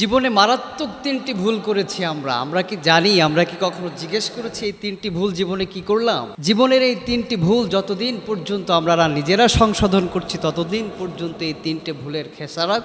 জীবনে মারাত্মক তিনটি ভুল করেছি আমরা। আমরা কি জানি? আমরা কি কখনো জিজ্ঞেস করেছি এই তিনটি ভুল জীবনে কি করলাম? জীবনের এই তিনটি ভুল যতদিন পর্যন্ত আমরা নিজেরা সংশোধন করছি, ততদিন পর্যন্ত এই তিনটে ভুলের খেসারাত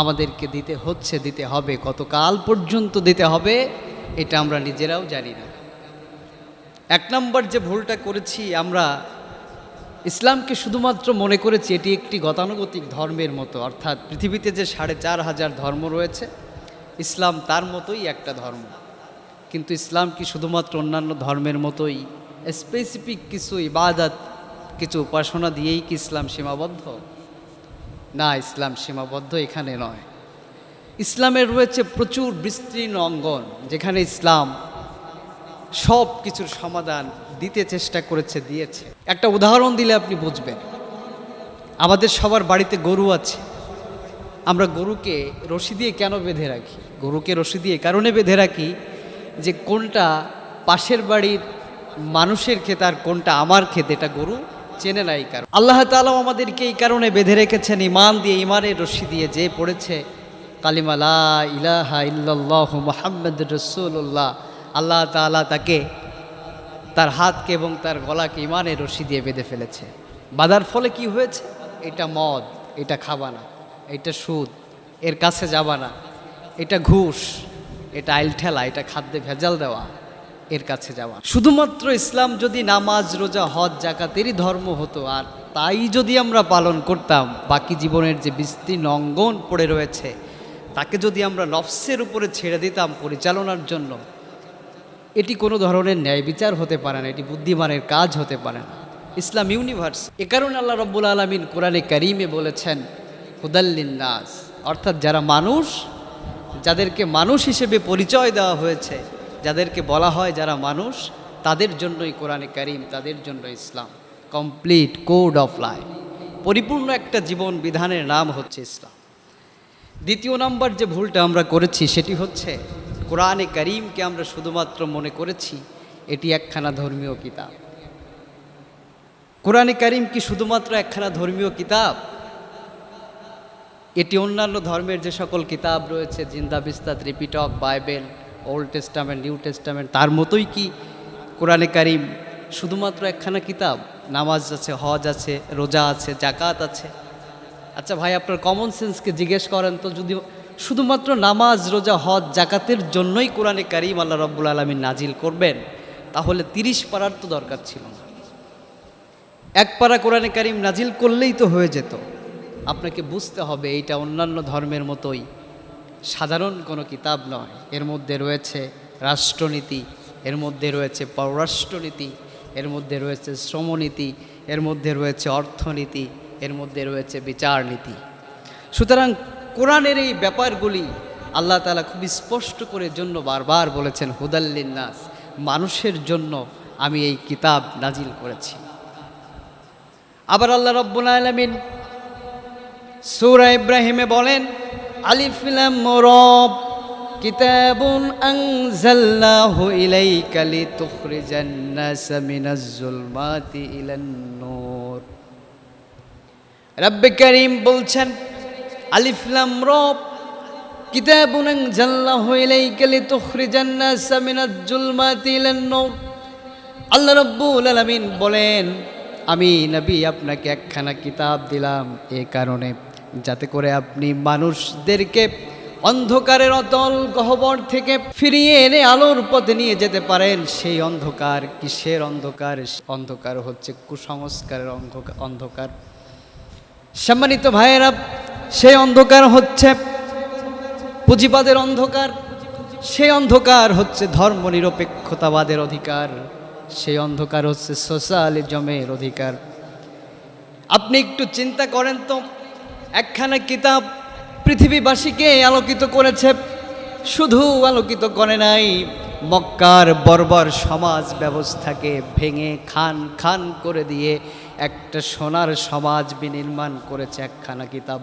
আমাদেরকে দিতে হচ্ছে, দিতে হবে। কতকাল পর্যন্ত দিতে হবে, এটা আমরা নিজেরাও জানি না। এক নম্বর যে ভুলটা করেছি আমরা ইসলামকে শুধুমাত্র মনে করেছি এটি একটি গতানুগতিক ধর্মের মতো, অর্থাৎ পৃথিবীতে যে সাড়ে চার হাজার ধর্ম রয়েছে, ইসলাম তার মতোই একটা ধর্ম। কিন্তু ইসলাম কি শুধুমাত্র অন্যান্য ধর্মের মতোই? স্পেসিফিক কিছু ইবাদত, কিছু উপাসনা দিয়েই কি ইসলাম সীমাবদ্ধ? না, ইসলাম সীমাবদ্ধ এখানে নয়। ইসলামের রয়েছে প্রচুর বিস্তীর্ণ অঙ্গন, যেখানে ইসলাম সব কিছুর সমাধান দিতে চেষ্টা করেছে, দিয়েছে। একটা উদাহরণ দিলে আপনি বুঝবেন। আমাদের সবার বাড়িতে গরু আছে। আমরা গরুকে রশি দিয়ে কেন বেঁধে রাখি? গরুকে রশি দিয়ে কারণে বেঁধে রাখি যে কোনটা পাশের বাড়ির মানুষের ক্ষেত আর কোনটা আমার ক্ষেত, এটা গরু চেনে না এই কারণ। আল্লাহ তালাম আমাদেরকে এই কারণে বেঁধে রেখেছেন ইমান দিয়ে ইমানের রশি দিয়ে যে পড়েছে কালিমালা ইলাহা মোহাম্মদ রসুল্লাহ আল্লাহ তাআলা তাকে তার হাতকে এবং তার গলাকে ইমানে রশি দিয়ে বেঁধে ফেলেছে। বাঁধার ফলে কি হয়েছে? এটা মদ, এটা খাবা না এটা সুদ, এর কাছে যাবা না এটা ঘুষ, এটা আইল ঠেলা, এটা খাদ্যে ভেজাল দেওয়া, এর কাছে যাওয়া। শুধুমাত্র ইসলাম যদি নামাজ, রোজা, হজ, জাকাতেরই ধর্ম হতো, আর তাই যদি আমরা পালন করতাম, বাকি জীবনের যে বিস্তীর্ণ অঙ্গন পড়ে রয়েছে, তাকে যদি আমরা নফসের উপরে ছেড়ে দিতাম পরিচালনার জন্য এটি কোনো ধরনের ন্যায় বিচার হতে পারে না এটি বুদ্ধিমানের কাজ হতে পারে না। ইসলাম ইউনিভার্স। এ কারণে আল্লাহ রব্বুল আলমিন কোরআনে করিমে বলেছেন হুদাল্লিন নাস অর্থাৎ যারা মানুষ যাদেরকে মানুষ হিসেবে পরিচয় দেওয়া হয়েছে যাদেরকে বলা হয় যারা মানুষ তাদের জন্যই কোরআনে করিম তাদের জন্য ইসলাম। Complete code of life. পরিপূর্ণ একটা জীবন বিধানের নাম হচ্ছে ইসলাম। দ্বিতীয় নাম্বার যে ভুলটা আমরা করেছি সেটি হচ্ছে কোরআনে করিমকে আমরা শুধুমাত্র মনে করেছি, এটি একখানা ধর্মীয় কিতাব। কোরআনে করিম কি শুধুমাত্র একখানা ধর্মীয় কিতাব? এটি অন্যান্য ধর্মের যে সকল কিতাব রয়েছে, জিন্দা বিস্তাত, রিপিটক, Bible, Old Testament, New Testament, তার মতোই কি কোরআনে কারিম শুধুমাত্র একখানা কিতাব? নামাজ আছে, হজ আছে, রোজা আছে জাকাত আছে। আচ্ছা ভাই, আপনার কমন সেন্সকে জিজ্ঞেস করেন তো, যদি শুধুমাত্র নামাজ, রোজা, হজ, জাকাতের জন্যই কোরআনে কারিম আল্লাহ রব্বুল আলমী নাজিল করবেন, তাহলে তিরিশ পারার তো দরকার ছিল না। এক পারা কোরআনে কারিম নাজিল করলেই তো হয়ে যেত। আপনাকে বুঝতে হবে, এইটা অন্যান্য ধর্মের মতোই সাধারণ কোনো কিতাব নয়। এর মধ্যে রয়েছে রাষ্ট্রনীতি, এর মধ্যে রয়েছে পররাষ্ট্রনীতি, এর মধ্যে রয়েছে শ্রমনীতি, এর মধ্যে রয়েছে অর্থনীতি, এর মধ্যে রয়েছে বিচার নীতি সুতরাং কোরআনের এই ব্যাপারগুলি আল্লাহ তালা খুব স্পষ্ট করে জন্য বারবার বলেছেন নাস মানুষের জন্য আমি এই কিতাব নাজিল করেছি। আবার আল্লাহ রব্বুল আলমিন সূরা ইব্রাহিমে বলেন, আলিফ লাম রব কিতাবুন আনজালনাহু ইলাইকা লিতুখরিজান নাস মিনাজ জুলমাতি ইলান নূর রব্বে করিম বলছেন আলিফ লাম রব। কিতাবুন নাস মিনাজ জুলমাতি ইলান নূর। আল্লাহ রব্বুল আলামিন বলেন, আমি নবী, আপনাকে একখানা কিতাব দিলাম এ কারণে, যাতে করে আপনি মানুষদেরকে অন্ধকারের অতল গহ্বর থেকে ফিরিয়ে এনে আলোর পথে নিয়ে যেতে পারেন। সেই অন্ধকার কিসের অন্ধকার? অন্ধকার হচ্ছে কুসংস্কারের অন্ধকার। সম্মানিত ভাইয়েরা সেই অন্ধকার হচ্ছে পুঁজিবাদের অন্ধকার, সেই অন্ধকার হচ্ছে ধর্ম নিরপেক্ষতাবাদের অধিকার, সেই অন্ধকার হচ্ছে সোশ্যালিজমের অধিকার। আপনি একটু চিন্তা করেন তো, একখানা কিতাব পৃথিবীবাসীকে আলোকিত করেছে, শুধু আলোকিত করে নাই, মক্কার বর্বর সমাজ ব্যবস্থাকে ভেঙে খান খান করে দিয়ে একটা সোনার সমাজ বিনির্মাণ করেছে একখানা কিতাব।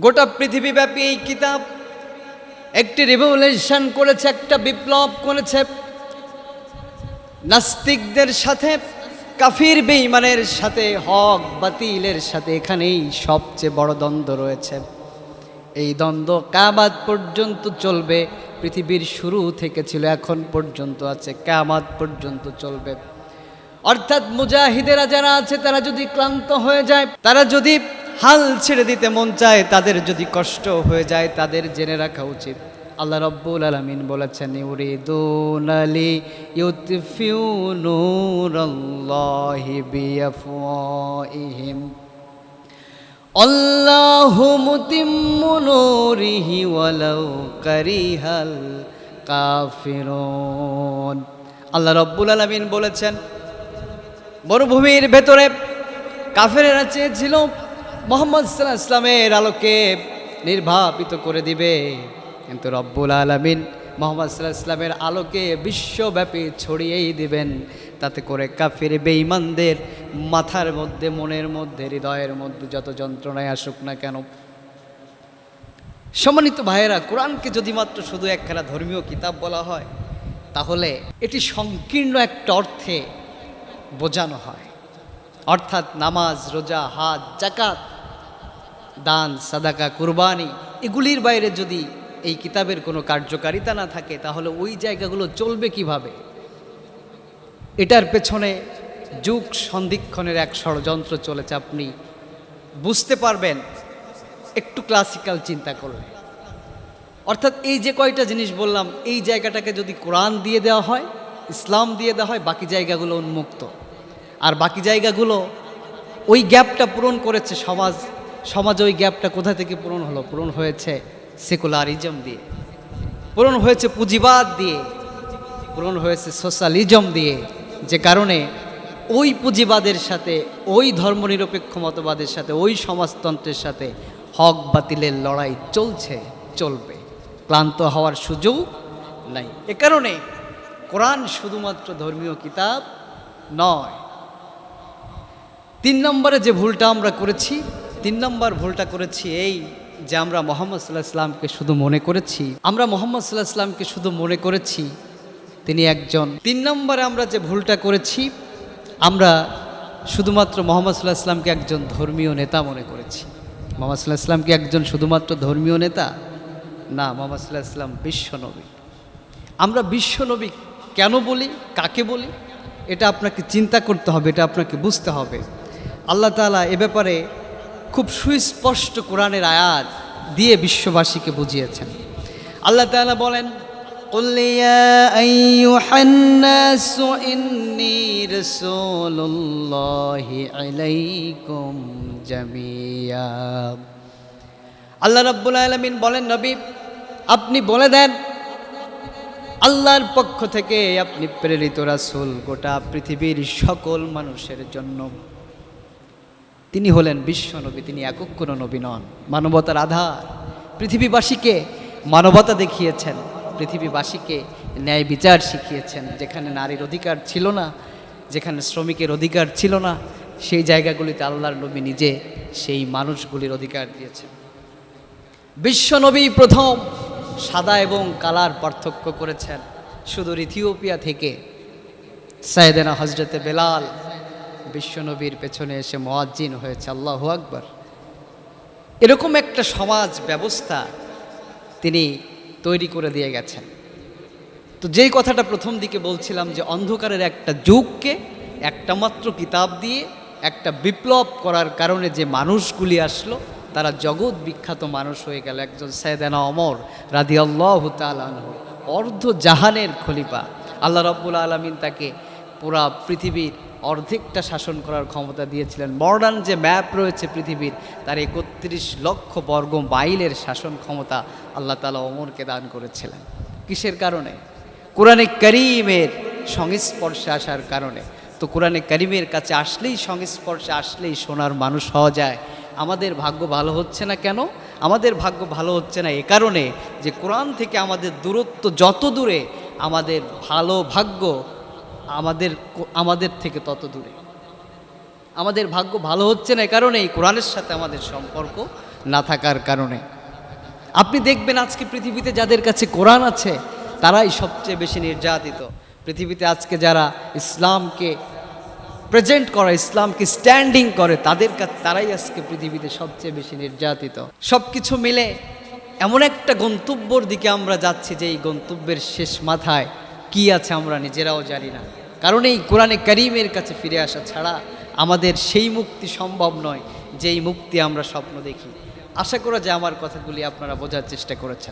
গোটা পৃথিবীব্যাপী এই কিতাব একটি রিভলিউশন করেছে, একটা বিপ্লব করেছে। নাস্তিকদের সাথে, কাফির বেঈমানের সাথে, হক বাতিলের সাথে এখানেই সবচেয়ে বড় দ্বন্দ্ব রয়েছে। এই দ্বন্দ্ব কামাত পর্যন্ত চলবে, পৃথিবীর শুরু থেকে ছিল, এখন পর্যন্ত আছে কামাত পর্যন্ত চলবে। অর্থাৎ মুজাহিদেরা যারা আছে, তারা যদি ক্লান্ত হয়ে যায়, তারা যদি হাল ছেড়ে দিতে মন চায়, তাদের যদি কষ্ট হয়ে যায়, তাদের জেনে রাখা উচিত। আল্লাহ রব্বুল আলমিন বলেছেন, ইউরিদুন আলি ইউতফিউ আল্লাহু আল্লাহ রব্বুল আলামিন বলেছেন, মরুভূমির ভেতরে কাফেরেরা চেয়েছিল মোহাম্মদ সাল্লাহ ইসলামের আলোকে নির্বাপিত করে দিবে। কিন্তু রব্বুল আলমিন মোহাম্মদ সাল্লাহ ইসলামের আলোকে বিশ্বব্যাপী ছড়িয়েই দিবেন। তাতে করে কাফের বেঈমানদের মাথার মধ্যে, মনের মধ্যে, হৃদয়ের মধ্যে যত যন্ত্রণায় আসুক না কেন। সম্মানিত ভাইয়েরা, কোরআনকে যদি মাত্র শুধু একখানা ধর্মীয় কিতাব বলা হয়, তাহলে এটি সংকীর্ণ একটা অর্থে বোঝানো হয়। অর্থাৎ নামাজ, রোজা হাত জাকাত দান, সাদাকা, কুরবানি, এগুলির বাইরে যদি এই কিতাবের কোনো কার্যকারিতা না থাকে, তাহলে ওই জায়গাগুলো চলবে কীভাবে? এটার পেছনে যুগ সন্ধিক্ষণের এক ষড়যন্ত্র চলেছে। আপনি বুঝতে পারবেন, একটু ক্লাসিক্যাল চিন্তা করলে। অর্থাৎ এই যে কয়টা জিনিস বললাম, এই জায়গাটাকে যদি কোরআন দিয়ে দেওয়া হয়, ইসলাম দিয়ে দেওয়া হয়, বাকি জায়গাগুলো উন্মুক্ত। আর বাকি জায়গাগুলো ওই গ্যাপটা পূরণ করেছে সমাজ সমাজে ওই গ্যাপটা কোথা থেকে পূরণ হলো? পূরণ হয়েছে সেকুলারিজম দিয়ে। পূরণ হয়েছে পুঁজিবাদ দিয়ে। পূরণ হয়েছে সোশ্যালিজম দিয়ে। যে কারণে ওই পুঁজিবাদের সাথে, ওই ধর্মনিরপেক্ষ মতবাদের সাথে, ওই সমাজতন্ত্রের সাথে হক বাতিলের লড়াই চলছে, চলবে। ক্লান্ত হওয়ার সুযোগ নাই। এ কারণে কোরআন শুধুমাত্র ধর্মীয় কিতাব নয়। তিন নম্বরে যে ভুলটা আমরা করেছি তিন নম্বর ভুলটা করেছি এই যে আমরা মোহাম্মদ সাল্লাহ ইসলামকে শুধু মনে করেছি। আমরা মোহাম্মদ সাল্লাহ ইসলামকে শুধু মনে করেছি, তিনি একজন। তিন নম্বরে আমরা যে ভুলটা করেছি, আমরা শুধুমাত্র মোহাম্মদ সাল্লাহ ইসলামকে একজন ধর্মীয় নেতা মনে করেছি। মোহাম্মদ সাল্লাহ ইসলামকে একজন শুধুমাত্র ধর্মীয় নেতা? না, মোহাম্মদ সাল্লাহ ইসলাম বিশ্বনবী আমরা বিশ্বনবী কেন বলি, কাকে বলি? এটা আপনাকে চিন্তা করতে হবে, এটা আপনাকে বুঝতে হবে। আল্লাহ তাআলা এ ব্যাপারে খুব সুস্পষ্ট কোরআনের আয়াত দিয়ে বিশ্ববাসীকে বুঝিয়েছেন আল্লাহ তাআলা বলেন قل يا أيها الناس إني رسول الله عليكم جميعا আল্লাহ রাব্বুল আলামিন বলেন নবী আপনি বলে দেন আল্লাহর পক্ষ থেকে আপনি প্রেরিত রাসূল গোটা পৃথিবীর সকল মানুষের জন্য তিনি হলেন বিশ্বনবী তিনি একক কোনো নবী নন। মানবতার আধার। পৃথিবীবাসীকে মানবতা দেখিয়েছেন, পৃথিবীবাসীকে ন্যায় বিচার শিখিয়েছেন, যেখানে নারীর অধিকার ছিল না, যেখানে শ্রমিকের অধিকার ছিল না, সেই জায়গাগুলিতে আল্লাহর নবী নিজে সেই মানুষগুলির অধিকার দিয়েছেন। বিশ্বনবী প্রথম সাদা এবং কালার পার্থক্য করেছেন। সুদূর ইথিওপিয়া থেকে। সাইদেনা হজরতে বেলাল বিশ্বনবীর পেছনে এসে মোয়াজ্জিন হয়েছে, আল্লাহ আকবর। এরকম একটা সমাজ ব্যবস্থা তিনি তৈরি করে দিয়ে গেছেন। তো যেই কথাটা প্রথম দিকে বলছিলাম যে অন্ধকারের একটা যুগকে, একটা মাত্র কিতাব দিয়ে, একটা বিপ্লব করার কারণে যে মানুষগুলি আসলো, তারা জগৎ বিখ্যাত মানুষ হয়ে গেল একজন সৈয়দানা অমর রাদি আল্লাহ তালানহ অর্ধ জাহানের খলিফা। আল্লাহ রব্বুল আলমিন তাকে পুরা পৃথিবীর অর্ধেকটা শাসন করার ক্ষমতা দিয়েছিলেন। মডার্ন যে ম্যাপ রয়েছে পৃথিবীর, তার একত্রিশ লক্ষ বর্গ মাইলের শাসন ক্ষমতা আল্লাহ তালা অমরকে দান করেছিলেন। কিসের কারণে? কোরআনে করিমের সংস্পর্শে আসার কারণে। তো কোরআনে করিমের কাছে আসলেই সংস্পর্শে আসলেই সোনার মানুষ হওয়া যায়। আমাদের ভাগ্য ভালো হচ্ছে না কেন? আমাদের ভাগ্য ভালো হচ্ছে না এ কারণে যে কোরআন থেকে আমাদের দূরত্ব যত দূরে, আমাদের ভালো ভাগ্য আমাদের আমাদের থেকে তত দূরে। আমাদের ভাগ্য ভালো হচ্ছে না কারণে এই কোরআনের সাথে আমাদের সম্পর্ক না থাকার কারণে। আপনি দেখবেন আজকে পৃথিবীতে যাদের কাছে কোরআন আছে, তারাই সবচেয়ে বেশি নির্যাতিত। পৃথিবীতে আজকে যারা ইসলামকে প্রেজেন্ট করে, ইসলামকে স্ট্যান্ডিং করে, তাদের কাছে তারাই আজকে পৃথিবীতে সবচেয়ে বেশি নির্যাতিত। সব কিছু মিলে এমন একটা গন্তব্যর দিকে আমরা যাচ্ছি যে এই গন্তব্যের শেষ মাথায় কি আছে আমরা নিজেরাও জানি না। কারণ এই কোরআনে করিমের কাছে ফিরে আসা ছাড়া আমাদের সেই মুক্তি সম্ভব নয়, যেই মুক্তি আমরা স্বপ্ন দেখি। আশা করা যে আমার কথাগুলি আপনারা বোঝার চেষ্টা করেছেন।